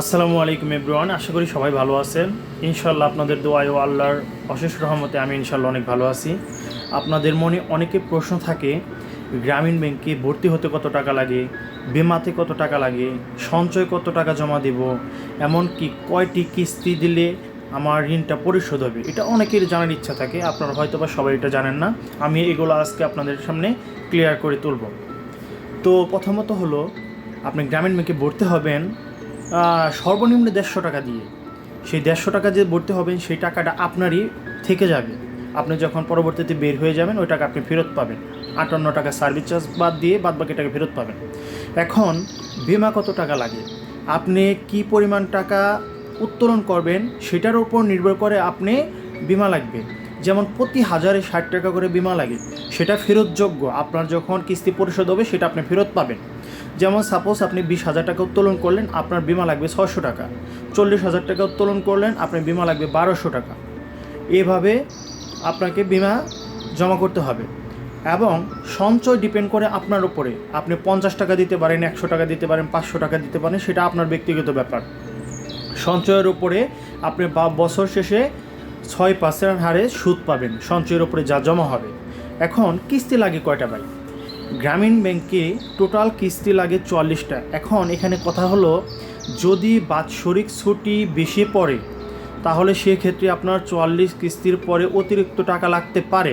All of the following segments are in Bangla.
আসসালামু আলাইকুম এভরিওয়ান আশা করি সবাই ভালো আছেন। ইনশাল্লাহ আপনাদের দোয়াই ও আল্লাহর অশেষ রহমতে আমি ইনশাল্লাহ অনেক ভালো আছি। আপনাদের মনে অনেকে প্রশ্ন থাকে, গ্রামীণ ব্যাংকে ভর্তি হতে কত টাকা লাগে, বিমাতে কত টাকা লাগে, সঞ্চয় কত টাকা জমা দেব, এমনকি কয়টি কিস্তি দিলে আমার ঋণটা পরিশোধ হবে, এটা অনেকের জানার ইচ্ছা থাকে, আপনারা হয়তো বা সবাই এটা জানেন না। আমি এগুলো আজকে আপনাদের সামনে ক্লিয়ার করে তুলব। তো প্রথমত হলো, আপনি গ্রামীণ ব্যাংকে ভর্তি হবেন সর্বনিম্ন দেড়শো টাকা দিয়ে। সেই দেড়শো টাকা যে ভর্তি হবেন সেই টাকাটা আপনারই থেকে যাবে। আপনি যখন পরবর্তীতে বের হয়ে যাবেন, ওই টাকা আপনি ফেরত পাবেন। আটান্ন টাকা সার্ভিস চার্জ বাদ দিয়ে বাদ বাকি টাকা ফেরত পাবেন। এখন বিমা কত টাকা লাগে? আপনি কি পরিমাণ টাকা উত্তোলন করবেন, সেটার উপর নির্ভর করে আপনি বিমা লাগবে। যেমন প্রতি হাজারে ষাট টাকা করে বিমা লাগে, সেটা ফেরতযোগ্য। আপনার যখন কিস্তি পরিশোধ হবে, সেটা আপনি ফেরত পাবেন। যেমন সাপোজ আপনি বিশ হাজার টাকা উত্তোলন করলেন, আপনার বিমা লাগবে ছশো টাকা। চল্লিশ হাজার টাকা উত্তোলন করলেন, আপনার বিমা লাগবে বারোশো টাকা। এভাবে আপনাকে বিমা জমা করতে হবে। এবং সঞ্চয় ডিপেন্ড করে আপনার উপরে। আপনি পঞ্চাশ টাকা দিতে পারেন, একশো টাকা দিতে পারেন, পাঁচশো টাকা দিতে পারেন, সেটা আপনার ব্যক্তিগত ব্যাপার। সঞ্চয়ের উপরে আপনি বা- বছর শেষে ছয় পার্সেন্ট হারে সুদ পাবেন, সঞ্চয়ের উপরে যা জমা হবে। এখন কিস্তি লাগে কয়টা ভাই? গ্রামীণ ব্যাংকে টোটাল কিস্তি লাগে চুয়াল্লিশটা এখন এখানে কথা হলো, যদি বাৎসরিক ছুটি বেশি পড়ে, তাহলে সেক্ষেত্রে আপনার চুয়াল্লিশ কিস্তির পরে অতিরিক্ত টাকা লাগতে পারে।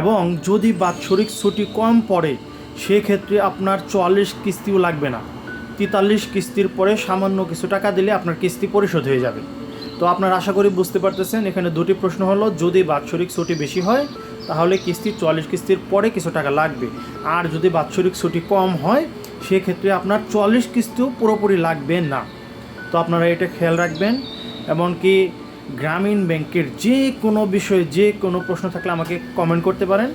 এবং যদি বাৎসরিক ছুটি কম পড়ে, সেক্ষেত্রে আপনার চুয়াল্লিশ কিস্তিও লাগবে না। তেতাল্লিশ কিস্তির পরে সামান্য কিছু টাকা দিলে আপনার কিস্তি পরিশোধ হয়ে যাবে। তো আপনার আশা করি বুঝতে পারতেছেন, এখানে দুটি প্রশ্ন হলো, যদি বাৎসরিক ছুটি বেশি হয় তাহলে কিস্তি চুয়াল্লিশ কিস্তির পরে কিছু টাকা লাগবে। আর যদি বাৎসরিক ছুটি কম হয়, সেক্ষেত্রে আপনার চুয়াল্লিশ কিস্তিও পুরোপুরি লাগবে না। তো আপনারা এটা খেয়াল রাখবেন, এমনকি গ্রামীণ ব্যাংকের যে কোনো বিষয়ে যে কোনো প্রশ্ন থাকলে আমাকে কমেন্ট করতে পারেন।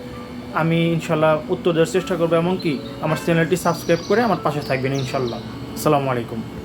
আমি ইনশাল্লাহ উত্তর দেওয়ার চেষ্টা করব, এমনকি আমার চ্যানেলটি সাবস্ক্রাইব করে আমার পাশে থাকবেন ইনশাল্লাহ। আসসালামু আলাইকুম।